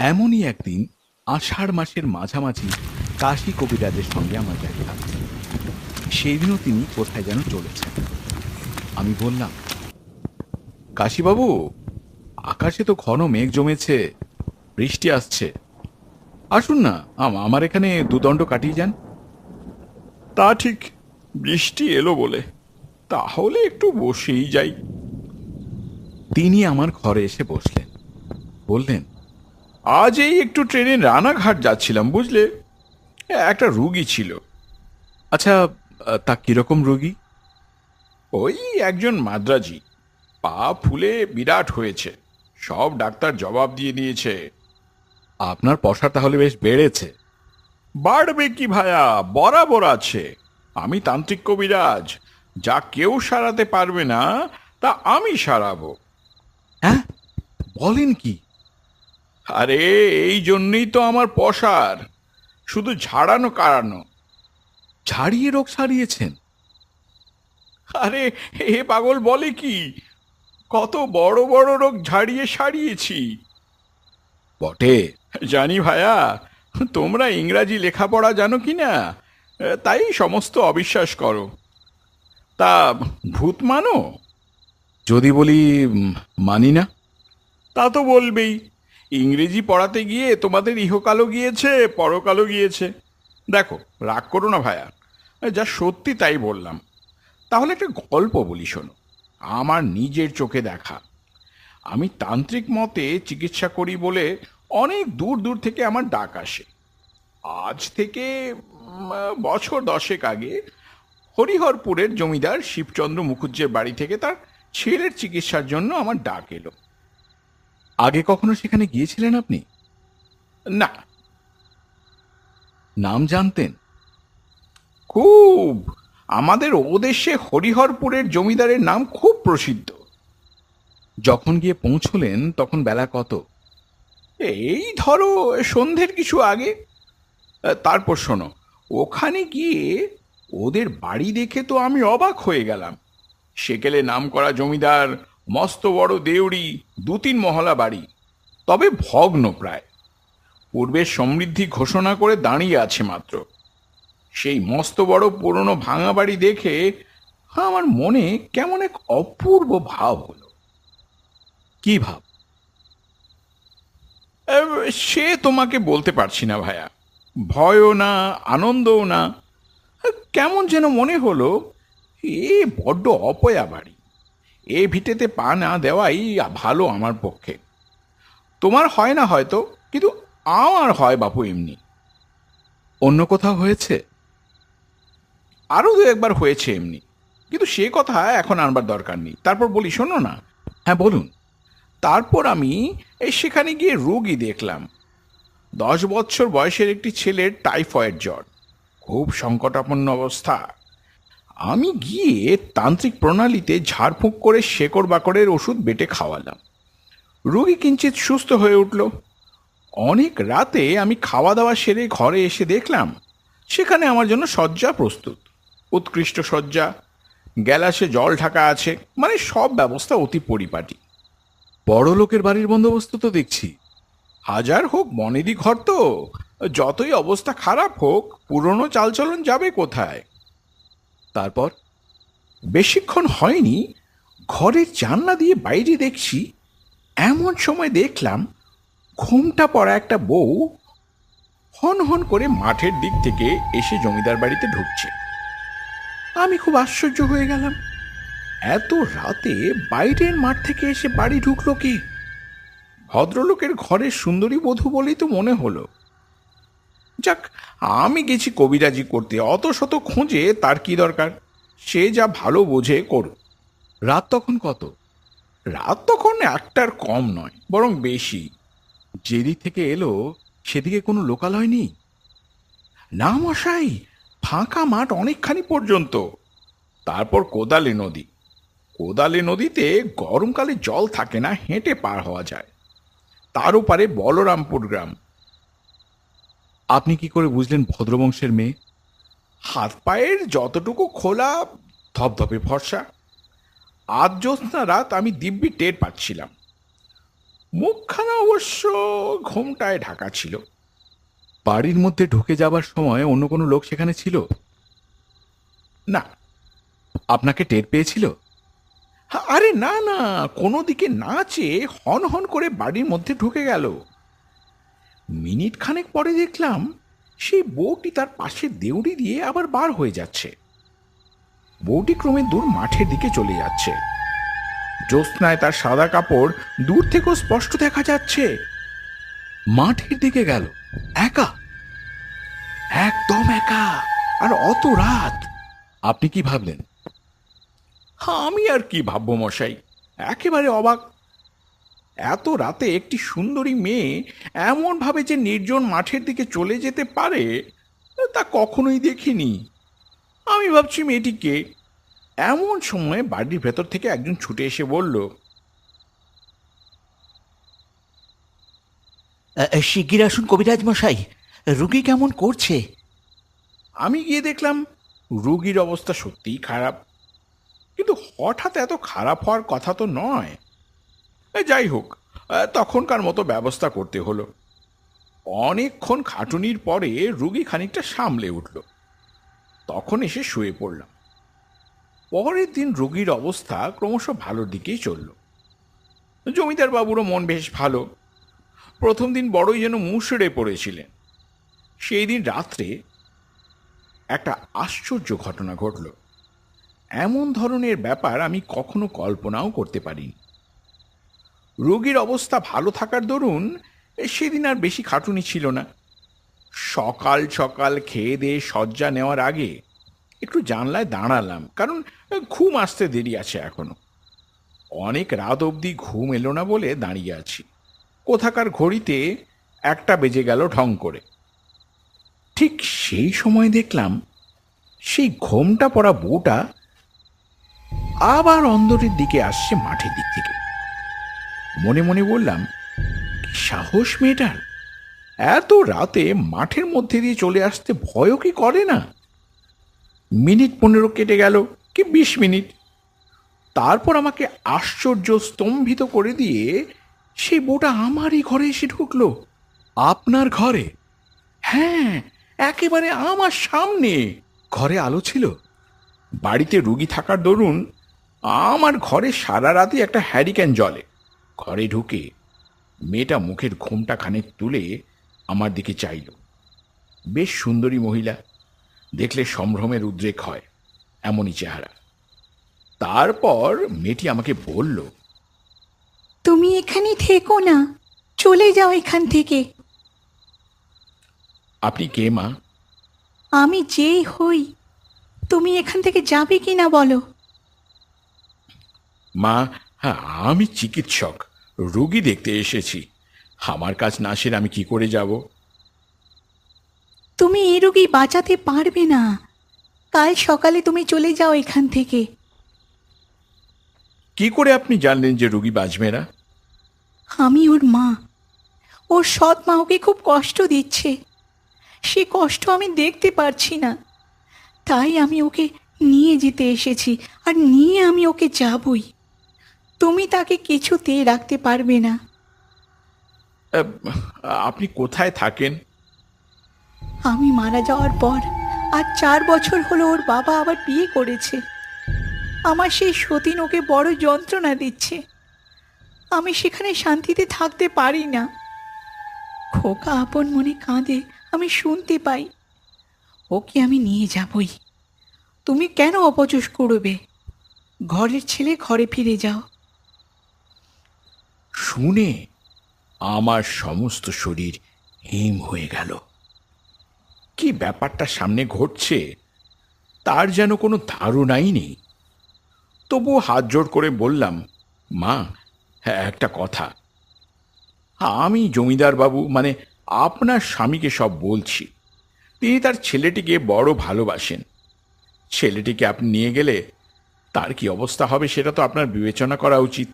এমনই একদিন আষাঢ় মাসের মাঝামাঝি কাশী কবিরাজের সঙ্গে আমার দেখা। সেই দিনও তিনি কোথায় যেন চলেছেন। আমি বললাম কাশীবাবু আকাশে তো ঘন মেঘ জমেছে বৃষ্টি আসছে। আসুন না আম- আমার এখানে দুদণ্ড কাটিয়ে যান। তা ঠিক বৃষ্টি এলো বলে। তাহলে একটু বসেই যাই। তিনি আমার ঘরে এসে বসলেন। বললেন আজ এই একটু ট্রেনে রানাঘাট যাচ্ছিলাম বুঝলে? একটা রুগী ছিল। আচ্ছা তা কীরকম রুগী? ওই একজন মাদ্রাজি। পা ফুলে বিরাট হয়েছে। সব ডাক্তার জবাব দিয়ে দিয়েছে। আপনার পশা তাহলে বেশ বেড়েছে। বাড়বে কি ভায়া? বরাবর আছে। আমি তান্ত্রিক কবিরাজ। যা কেউ সারাতে পারবে না তা আমি সারাবো। হ্যাঁ? বলেন কি? আরে, এই জন্যই তো আমার পশার শুধু ঝাড়ানো, কাড়ানো। ছাড়িয়ে রোগ সারিয়েছেন। আরে হে পাগল বলে কি? কত বড় বড় রোগ ঝাড়িয়ে সারিয়েছি। বটে। জানি ভায়া, তোমরা ইংরাজি লেখাপড়া জানো কি না? তাই সমস্ত অবিশ্বাস করো। তা, ভূত মানো? যদি বলি মানি না। তা তো বলবেই। ইংরেজি পড়াতে গিয়ে তোমাদের ইহকালও গিয়েছে, পরকালও গিয়েছে। দেখো, রাগ করো না ভায়া যা সত্যি তাই বললাম। তাহলে একটা গল্প বলি শোনো, আমার নিজের চোখে দেখা। আমি তান্ত্রিক মতে চিকিৎসা করি বলে অনেক দূর দূর থেকে আমার ডাক আসে। আজ থেকে বছর দশেক আগে হরিহরপুরের জমিদার শিবচন্দ্র মুখুজ্জের বাড়ি থেকে তার ছেলের চিকিৎসার জন্য আমার ডাক এলো। আগে কখনো সেখানে গিয়েছিলেন আপনি? না। নাম জানতেন? খুব। আমাদের ওদেশে হরিহরপুরের জমিদারের নাম খুব প্রসিদ্ধ। যখন গিয়ে পৌঁছলেন তখন বেলা কত? এই ধরো সন্ধ্যের কিছু আগে। তারপর শোনো ওখানে গিয়ে ওদের বাড়ি দেখে তো আমি অবাক হয়ে গেলাম। সেকেলে নাম করা জমিদার মস্ত বড় দেউড়ি দু তিন মহলা বাড়ি, তবে ভগ্ন প্রায়। পূর্বের সমৃদ্ধি ঘোষণা করে দাঁড়িয়ে আছে মাত্র। সেই মস্ত বড় পুরনো ভাঙা বাড়ি দেখে আমার মনে কেমন এক অপূর্ব ভাব হলো। কি ভাব? সে তোমাকে বলতে পারছি না ভাইয়া ভয়ও না, আনন্দও না। কেমন যেন মনে হলো, এ বড্ড অপয়া বাড়ি। এ ভিটেতে পা না দেওয়াই ভালো আমার পক্ষে। তোমার হয় না হয়তো, কিন্তু আমার হয় বাপু এমনি। অন্য কোথাও হয়েছে? আরও দু একবার হয়েছে এমনি। কিন্তু সে কথা এখন আনবার দরকার নেই। তারপর বলি, শোনো না। হ্যাঁ বলুন। তারপর আমি এই সেখানে গিয়ে রোগী দেখলাম। দশ বছর বয়সের একটি ছেলের টাইফয়েড জ্বর। খুব সংকটাপন্ন অবস্থা। আমি গিয়ে তান্ত্রিক প্রণালীতে ঝাড়ফুঁক করে শেকড় বাকড়ের ওষুধ বেটে খাওয়ালাম। রোগী কিঞ্চিত সুস্থ হয়ে উঠল। অনেক রাতে আমি খাওয়া দাওয়া সেরে ঘরে এসে দেখলাম সেখানে আমার জন্য শয্যা প্রস্তুত। উৎকৃষ্ট শয্যা গ্যালাসে জল ঢাকা আছে মানে সব ব্যবস্থা অতি পরিপাটি। বড় লোকের বাড়ির বন্দোবস্ত তো দেখছি। হাজার হোক মনেরই ঘর তো। যতই অবস্থা খারাপ হোক পুরনো চালচলন যাবে কোথায়? তারপর, বেশিক্ষণ হয়নি, ঘরের জানলা দিয়ে বাইরে দেখছি, এমন সময় দেখলাম ঘুমটা পড়া একটা বউ হন হন করে মাঠের দিক থেকে এসে জমিদার বাড়িতে ঢুকছে। আমি খুব আশ্চর্য হয়ে গেলাম, এত রাতে বাইরের মাঠ থেকে এসে বাড়ি ঢুকলো কি? ভদ্রলোকের ঘরের সুন্দরী বধূ বলেই তো মনে হলো। যাক আমি গেছি কবিরাজি করতে। অত শত খুঁজে তার কি দরকার? সে যা ভালো বোঝে করুক। রাত তখন কত? রাত তখন একটার কম নয় বরং বেশি। যেদিক থেকে এলো সেদিকে কোনো লোকালয় নেই? না মশাই ফাঁকা মাঠ অনেকখানি পর্যন্ত। তারপর কোদালে নদী। কোদালে নদীতে গরমকালে জল থাকে না হেঁটে পার হওয়া যায়। তার ওপারে বলরামপুর গ্রাম। আপনি কি করে বুঝলেন ভদ্রবংশের মেয়ে? হাত পায়ের যতটুকু খোলা ধপধপে ফর্সা। আজ জ্যোৎস্না রাত আমি দিব্যি টের পাচ্ছিলাম। মুখখানা অবশ্য ঘোমটায় ঢাকা ছিল। বাড়ির মধ্যে ঢুকে যাবার সময় অন্য কোনো লোক সেখানে ছিল? না। আপনাকে টের পেয়েছিল? আরে না না। কোনো দিকে না চেয়ে হন হন করে বাড়ির মধ্যে ঢুকে গেল। মিনিট খানেক পরে দেখলাম সেই বউটি তার পাশে দেউড়ি দিয়ে আবার বার হয়ে যাচ্ছে। বউটি ক্রমে দূর মাঠের দিকে চলে যাচ্ছে। জ্যোৎস্নায় তার সাদা কাপড় দূর থেকেও স্পষ্ট দেখা যাচ্ছে। মাঠের দিকে গেল। একা। একদম একা। আর অত রাত। আপনি কি ভাবলেন? আমি আর কি ভাববো মশাই? একেবারে অবাক। এত রাতে একটি সুন্দরী মেয়ে এমনভাবে যে নির্জন মাঠের দিকে চলে যেতে পারে তা কখনোই দেখিনি। আমি ভাবছি মেয়েটিকে এমন সময় বাড়ির ভেতর থেকে একজন ছুটে এসে বলল শিগগির আসুন কবিরাজ মশাই রুগী কেমন করছে? আমি গিয়ে দেখলাম রুগীর অবস্থা সত্যিই খারাপ। কিন্তু হঠাৎ এত খারাপ হওয়ার কথা তো নয়। যাই হোক তখনকার মতো ব্যবস্থা করতে হলো। অনেকক্ষণ খাটুনির পরে রুগী খানিকটা সামলে উঠল। তখন এসে শুয়ে পড়লাম। পরের দিন রুগীর অবস্থা ক্রমশ ভালোর দিকেই চলল। জমিদার বাবুরও মন বেশ ভালো। প্রথম দিন বড়ই যেন মুষড়ে পড়েছিলেন। সেই দিন রাত্রে একটা আশ্চর্য ঘটনা ঘটল। এমন ধরনের ব্যাপার আমি কখনো কল্পনাও করতে পারিনি। রোগীর অবস্থা ভালো থাকার দরুন সেদিন আর বেশি খাটুনি ছিল না। সকাল সকাল খেয়ে দিয়ে শয্যা নেওয়ার আগে একটু জানলায় দাঁড়ালাম, কারণ ঘুম আসতে দেরি আছে এখনও। অনেক রাত অবধি ঘুম এলো না বলে দাঁড়িয়ে আছি। কোথাকার ঘড়িতে একটা বেজে গেল ঢং করে। ঠিক সেই সময় দেখলাম সেই ঘোমটা পড়া বউটা আবার অন্দরের দিকে আসছে মাঠের দিক থেকে। মনে মনে বললাম সাহস মেয়েটার? এত রাতে মাঠের মধ্যে দিয়ে চলে আসতে ভয়ও কি করে না? মিনিট পনেরো কেটে গেল কি বিশ মিনিট। তারপর আমাকে আশ্চর্য স্তম্ভিত করে দিয়ে সেই বউটা আমারই ঘরে এসে ঢুকলো, আপনার ঘরে। হ্যাঁ একেবারে আমার সামনে। ঘরে আলো ছিল। বাড়িতে রুগী থাকার দরুন আমার ঘরে সারা রাতে একটা হ্যারিকেন জলে ঘরে ঢুকে মেয়েটা মুখের ঘুমটা খানিক তুলে আমার দিকে চাইল। বেশ সুন্দরী মহিলা দেখলে সম্ভ্রমের উদ্রেক হয় এমনই চেহারা। তারপর মেয়েটি আমাকে বলল তুমি এখানে থেকো না চলে যাও এখান থেকে। আপনি কে মা? আমি যেই হই তুমি এখান থেকে যাবে কি না বলো? মা হ্যাঁ আমি চিকিৎসক। রুগী দেখতে এসেছি। আমার কাজ না সেরে আমি কি করে যাব? তুমি এই রুগী বাঁচাতে পারবে না। কাল সকালে তুমি চলে যাও এখান থেকে। কি করে আপনি জানলেন যে রুগী বাঁচবে না? আমি ওর মা। ওর সৎ মা ওকে খুব কষ্ট দিচ্ছে। সে কষ্ট আমি দেখতে পারছি না। তাই আমি ওকে নিয়ে যেতে এসেছি। আর নিয়ে আমি ওকে যাবই। তুমি তাকে কিছুতে রাখতে পারবে না। আপনি কোথায় থাকেন? আমি মারা যাওয়ার পর আর চার বছর হলো ওর বাবা আবার বিয়ে করেছে। আমার সেই সতীন ওকে বড় যন্ত্রণা দিচ্ছে। আমি সেখানে শান্তিতে থাকতে পারি না। খোকা আপন মনে কাঁদে আমি শুনতে পাই। ওকে আমি নিয়ে যাবই। তুমি কেন অপচোষ করবে? ঘরের ছেলে ঘরে ফিরে যাও। শুনে আমার সমস্ত শরীর হিম হয়ে গেল। কি ব্যাপারটা সামনে ঘটছে, তার যেন কোনো ধারণাই নেই। তবুও হাত জোড় করে বললাম, মা হ্যাঁ একটা কথা। আমি জমিদার বাবু মানে আপনার স্বামীকে সব বলছি। তিনি তার ছেলেটিকে বড় ভালোবাসেন। ছেলেটিকে আপনি নিয়ে গেলে তার কি অবস্থা হবে সেটা তো আপনার বিবেচনা করা উচিত।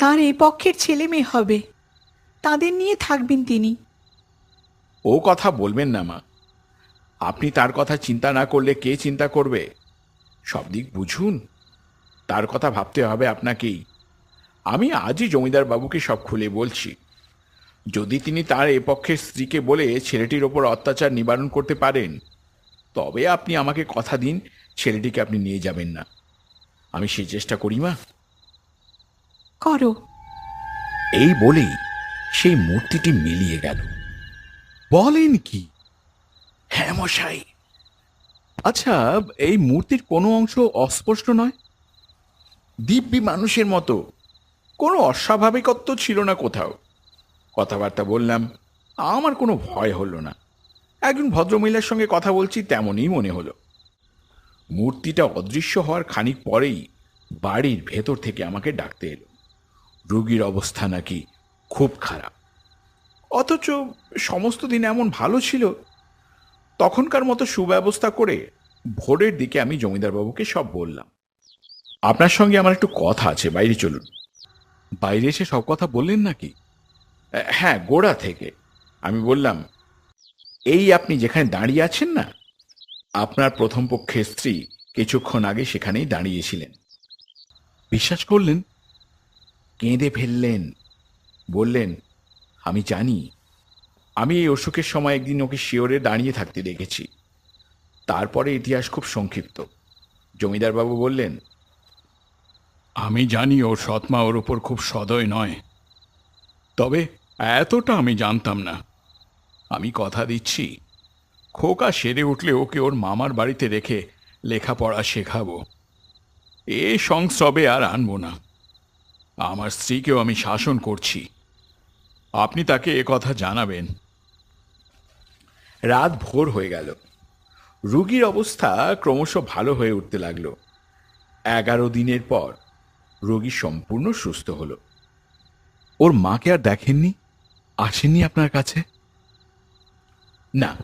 তার এই পক্ষের ছেলে মেয়ে হবে। তাদের নিয়ে থাকবেন তিনি। ও কথা বলবেন না, মা। আপনি তার কথা চিন্তা না করলে কে চিন্তা করবে? সব দিক বুঝুন। তার কথা ভাবতে হবে আপনাকেই। আমি আজই জমিদার বাবুকে সব খুলে বলছি। যদি তিনি তার এ পক্ষের স্ত্রীকে বলে ছেলেটির ওপর অত্যাচার নিবারণ করতে পারেন, তবে আপনি আমাকে কথা দিন, ছেলেটিকে আপনি নিয়ে যাবেন না। আমি সেই চেষ্টা করি, মা। করো। এই বলেই সেই মূর্তিটি মিলিয়ে গেল। বলেন কি? হ্যাঁ মশাই। আচ্ছা এই মূর্তির কোনো অংশ অস্পষ্ট নয়? দিব্যি মানুষের মতো। কোনো অস্বাভাবিকত্ব ছিল না কোথাও। কথাবার্তা বললাম আমার কোনো ভয় হলো না। একজন ভদ্রমহিলার সঙ্গে কথা বলছি তেমনই মনে হলো। মূর্তিটা অদৃশ্য হওয়ার খানিক পরেই বাড়ির ভেতর থেকে আমাকে ডাকতে এলো। রুগীর অবস্থা নাকি খুব খারাপ। অথচ সমস্ত দিন এমন ভালো ছিল তখনকার মতো সুব্যবস্থা করে ভোরের দিকে আমি জমিদারবাবুকে সব বললাম। আপনার সঙ্গে আমার একটু কথা আছে বাইরে চলুন। বাইরে এসে সব কথা বললেন নাকি? হ্যাঁ গোড়া থেকে। আমি বললাম এই আপনি যেখানে দাঁড়িয়ে আছেন না আপনার প্রথম পক্ষের স্ত্রী কিছুক্ষণ আগে সেখানেই দাঁড়িয়েছিলেন। বিশ্বাস করলেন? কেঁদে ফেললেন। বললেন, আমি জানি। আমি এই অসুখের সময় একদিন ওকে শিওরে দাঁড়িয়ে থাকতে দেখেছি। তারপরে ইতিহাস খুব সংক্ষিপ্ত। জমিদারবাবু বললেন, আমি জানি ওর সৎমা ওর উপর খুব সদয় নয়। তবে এতটা আমি জানতাম না। আমি কথা দিচ্ছি। খোকা সেরে উঠলে ওকে ওর মামার বাড়িতে রেখে লেখাপড়া শেখাবো। এ সংস্রবে আর আনব না। আমার স্ত্রীকেও আমি শাসন করছি। আপনি তাকে এ কথা জানাবেন। রাত ভোর হয়ে গেল। রুগীর অবস্থা ক্রমশ ভালো হয়ে উঠতে লাগল। এগারো দিনের পর রোগী সম্পূর্ণ সুস্থ হলো। ওর মাকে আর দেখেননি? আসেননি আপনার কাছে? না।